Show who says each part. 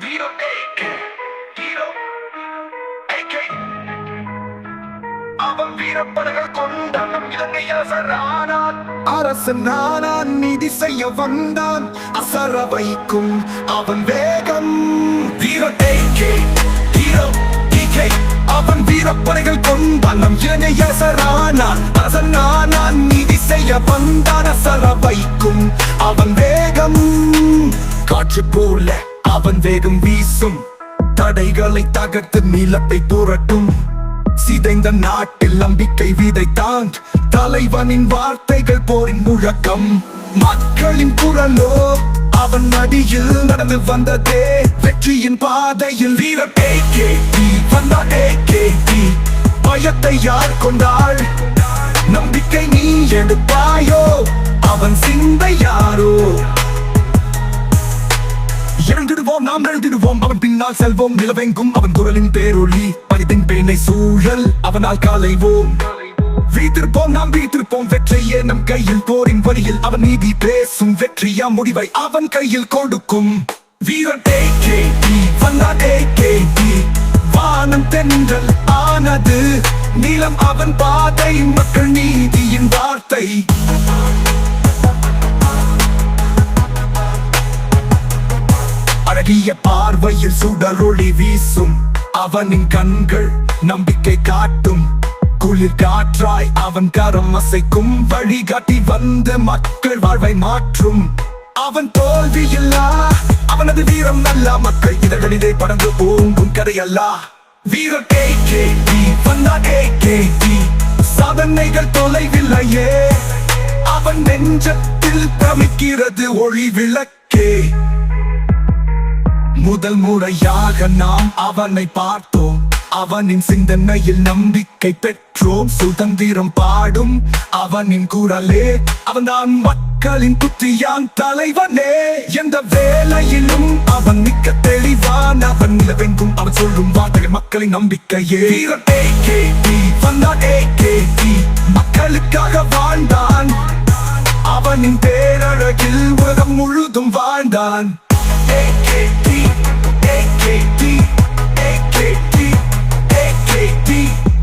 Speaker 1: Dino Bacon. Dino அவன் வீரப்படங்கள் இலங்கை அரசரானான் அரசனானான் நீதி செய்ய வந்தான். அசர வைக்கும் அவன் வேகம். அவன் வீரப்படைகள் கொண்டான். இலங்கை அரசரானான் செய்ய வந்தான். அசர வைக்கும் அவன் வேகம். காற்று போல அவன் வேகம் வீசும். தடைகளை தகர்த்து நிலத்தை புரட்டும். சிதைந்த நாட்டில் நம்பிக்கை விதைத்தான் தலைவனின் வார்த்தைகள் போரின் முழக்கம். மக்களின் குரலோ அவன் அடியில் நடந்து வந்ததே. வெற்றியின் பாதையில் வீரர் AKT வந்தார் AKT பயத்தை யார் கொண்டாள்? நம்பிக்கை நீ எடுப்பாயோ அவன் சிந்தை யாரோ? நாம் எழுதிடுவோம் அவன் பின்னால் செல்வோம். நிலவெங்கும் அவன் குரலின் பேரொளி. பனிதின் பேனை சூழல். அவனால் காலைவோம். வீத்திருப்போம். நாம் வீத்திருப்போம். வெற்றியே நம் கையில். போரின் வழியில் அவன் நீதி பேசும். வெற்றியா முடிவை அவன் கையில் கொடுக்கும். வீரன் AKT கே டி வானம் தென்றல் ஆனது. நீளம் அவன் பாதை. மக்கள் நீதியின் வார்த்தை. அழகிய பார்வையில் சுடரொளி வீசும். அவனின் கண்கள் நம்பிக்கை காட்டும். குளிர் காற்றாய் அவன் கரம் அசைக்கும். வழிகாட்டி வந்த மக்கள் வாழ்வை மாற்றும். அவன் தோல்வியில்லா அவனது வீரம் நல்ல மக்கள் இதழ்களிலே பறந்து ஓங்கும் கதையல்லா வந்தா கே கே டி சாதனைகள் தொலைவில்லையே. அவன் நெஞ்சத்தில் பிரமிக்கிறது ஒளி விளக்கே. முதல் முறையாக நாம் அவனை பார்த்தோம். அவனின் சிந்தனையில் நம்பிக்கை பெற்றோம். சுதந்திரம் பாடும் அவனின் குரலே. அவன்தான் மக்களின் புத்தியான் தலைவனே. எந்த வேலையிலும் அவன் மிக்க தெளிவான். அவன் நிலவெங்கும் அவன் சொல்லும் வார்த்தைகள் மக்களின் நம்பிக்கையே. வந்தான் மக்களுக்காக வாழ்ந்தான். அவனின் பேரழகில் உலகம் முழுதும் வாழ்ந்தான். See.